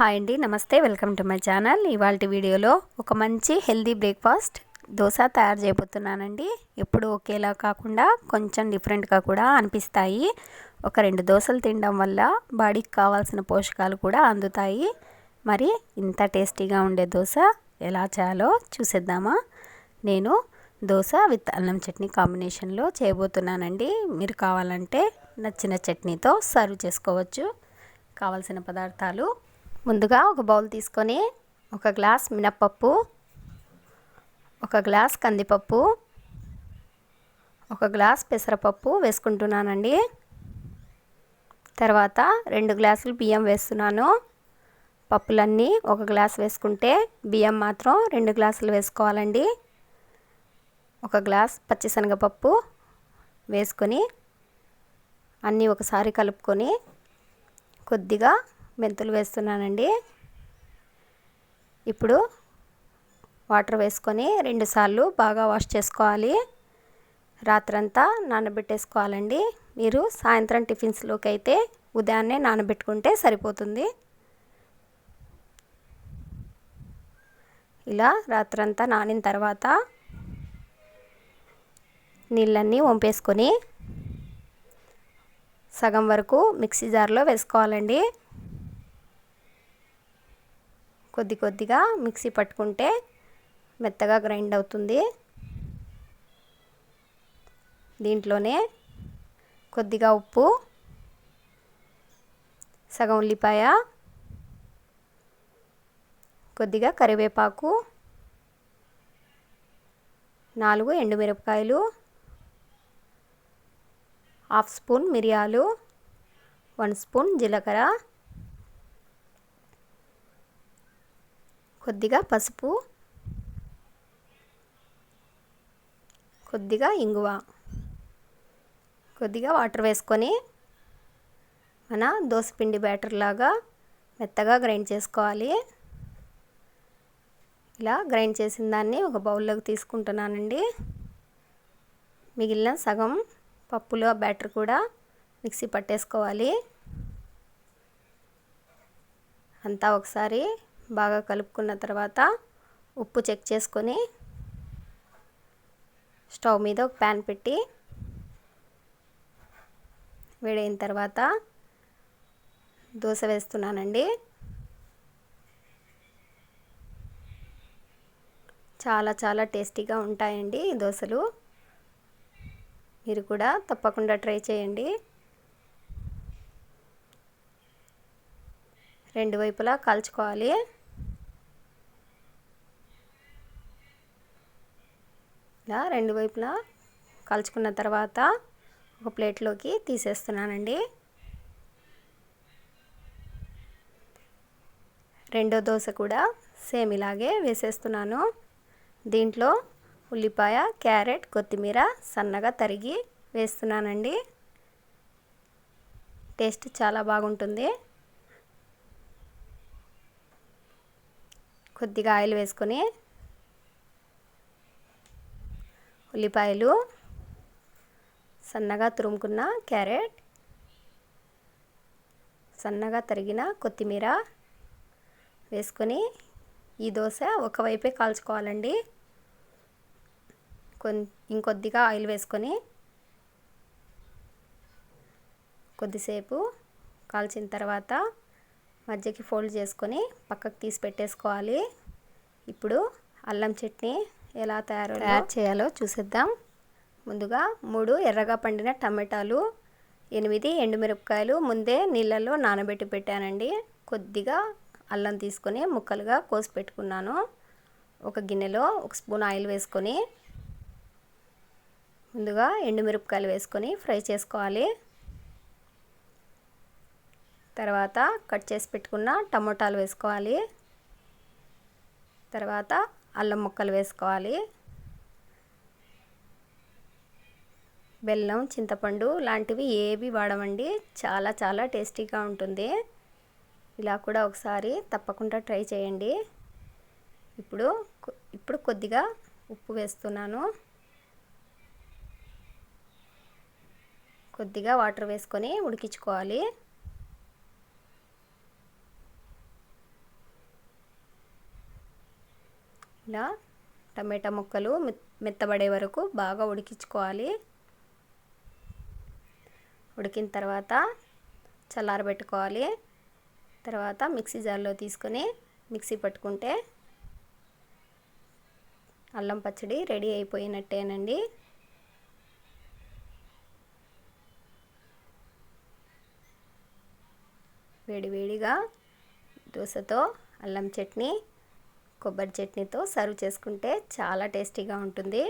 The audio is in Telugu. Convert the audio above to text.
హాయ్ అండి నమస్తే వెల్కమ్ టు మై ఛానల్. ఇవాళ వీడియోలో ఒక మంచి హెల్దీ బ్రేక్ఫాస్ట్ దోశ తయారు చేయబోతున్నానండి. ఎప్పుడు ఒకేలా కాకుండా కొంచెం డిఫరెంట్గా కూడా అనిపిస్తాయి. ఒక రెండు దోశలు తినడం వల్ల బాడీకి కావాల్సిన పోషకాలు కూడా అందుతాయి. మరి ఇంత టేస్టీగా ఉండే దోశ ఎలా చేయాలో చూసేద్దామా? నేను దోశ విత్ అల్లం చట్నీ కాంబినేషన్లో చేయబోతున్నానండి. మీరు కావాలంటే నచ్చిన చట్నీతో సర్వ్ చేసుకోవచ్చు. కావలసిన పదార్థాలు ముందుగా ఒక బౌల్ తీసుకొని ఒక గ్లాస్ మినప్పప్పు ఒక గ్లాస్ కందిపప్పు ఒక గ్లాస్ పెసరపప్పు వేసుకుంటున్నానండి. తర్వాత రెండు గ్లాసులు బియ్యం వేస్తున్నాను. పప్పులన్నీ ఒక గ్లాస్ వేసుకుంటే బియ్యం మాత్రం రెండు గ్లాసులు వేసుకోవాలండి. ఒక గ్లాస్ పచ్చిశనగపప్పు వేసుకొని అన్నీ ఒకసారి కలుపుకొని కొద్దిగా మెంతులు వేస్తున్నానండి. ఇప్పుడు వాటర్ వేసుకొని రెండుసార్లు బాగా వాష్ చేసుకోవాలి. రాత్రంతా నానబెట్టేసుకోవాలండి. మీరు సాయంత్రం టిఫిన్స్లోకి అయితే ఉదయాన్నే నానబెట్టుకుంటే సరిపోతుంది. ఇలా రాత్రంతా నానిన తర్వాత నీళ్ళన్నీ వంపేసుకొని సగం వరకు మిక్సీ జార్లో వేసుకోవాలండి. కొద్ది కొద్దిగా మిక్సీ పట్టుకుంటే మెత్తగా గ్రైండ్ అవుతుంది. దీంట్లోనే కొద్దిగా ఉప్పు సగం ఉల్లిపాయ కొద్దిగా కరివేపాకు నాలుగు ఎండుమిరపకాయలు హాఫ్ స్పూన్ మిరియాలు వన్ స్పూన్ జీలకర్ర కొద్దిగా పసుపు కొద్దిగా ఇంగువ కొద్దిగా వాటర్ వేసుకొని మన దోసపిండి బ్యాటర్ లాగా మెత్తగా గ్రైండ్ చేసుకోవాలి. ఇలా గ్రైండ్ చేసిన దాన్ని ఒక బౌల్లోకి తీసుకుంటున్నానండి. మిగిలిన సగం పప్పులో బ్యాటర్ కూడా మిక్సీ పట్టేసుకోవాలి. అంతా ఒకసారి బాగా కలుపుకున్న తర్వాత ఉప్పు చెక్ చేసుకొని స్టవ్ మీద ఒక ప్యాన్ పెట్టి వేడైన తర్వాత దోశ వేస్తున్నానండి. చాలా చాలా టేస్టీగా ఉంటాయండి ఈ దోశలు. మీరు కూడా తప్పకుండా ట్రై చేయండి. రెండు వైపులా కాల్చుకోవాలి. ఇలా రెండు వైపులా కలుచుకున్న తర్వాత ఒక ప్లేట్లోకి తీసేస్తున్నానండి. రెండో దోశ కూడా సేమ్ ఇలాగే వేసేస్తున్నాను. దీంట్లో ఉల్లిపాయ క్యారెట్ కొత్తిమీర సన్నగా తరిగి వేస్తున్నానండి. టేస్ట్ చాలా బాగుంటుంది. కొద్దిగా ఆయిల్ వేసుకొని ఉల్లిపాయలు సన్నగా తురుముకున్న క్యారెట్ సన్నగా తరిగిన కొత్తిమీర వేసుకొని ఈ దోశ ఒకవైపే కాల్చుకోవాలండి. కొన్ ఇంకొద్దిగా ఆయిల్ వేసుకొని కొద్దిసేపు కాల్చిన తర్వాత మధ్యకి ఫోల్డ్ చేసుకొని పక్కకు తీసి పెట్టేసుకోవాలి. ఇప్పుడు అల్లం చట్నీ ఎలా తయారు తయారు చేయాలో చూసేద్దాం. ముందుగా మూడు ఎర్రగా పండిన టమాటాలు ఎనిమిది ఎండుమిరపకాయలు ముందే నీళ్ళల్లో నానబెట్టి పెట్టానండి. కొద్దిగా అల్లం తీసుకొని ముక్కలుగా కోసి పెట్టుకున్నాను. ఒక గిన్నెలో ఒక స్పూన్ ఆయిల్ వేసుకొని ముందుగా ఎండుమిరపకాయలు వేసుకొని ఫ్రై చేసుకోవాలి. తర్వాత కట్ చేసి పెట్టుకున్న టమోటాలు వేసుకోవాలి. తర్వాత అల్లం ముక్కలు వేసుకోవాలి. బెల్లం చింతపండు లాంటివి ఏవి వాడమండి. చాలా చాలా టేస్టీగా ఉంటుంది. ఇలా కూడా ఒకసారి తప్పకుండా ట్రై చేయండి. ఇప్పుడు ఇప్పుడు కొద్దిగా ఉప్పు వేస్తున్నాను. కొద్దిగా వాటర్ వేసుకొని ఉడికించుకోవాలి. ఇలా టమాటా ముక్కలు మెత్తబడే వరకు బాగా ఉడికించుకోవాలి. ఉడికిన తర్వాత చల్లారబెట్టుకోవాలి. తర్వాత మిక్సీ జార్లో తీసుకొని మిక్సీ పట్టుకుంటే అల్లం పచ్చడి రెడీ అయిపోయినట్టేనండి. వేడివేడిగా దోశతో అల్లం చట్నీ కొబ్బరి చట్నీతో సర్వ్ చేసుకుంటే చాలా టేస్టీగా ఉంటుంది.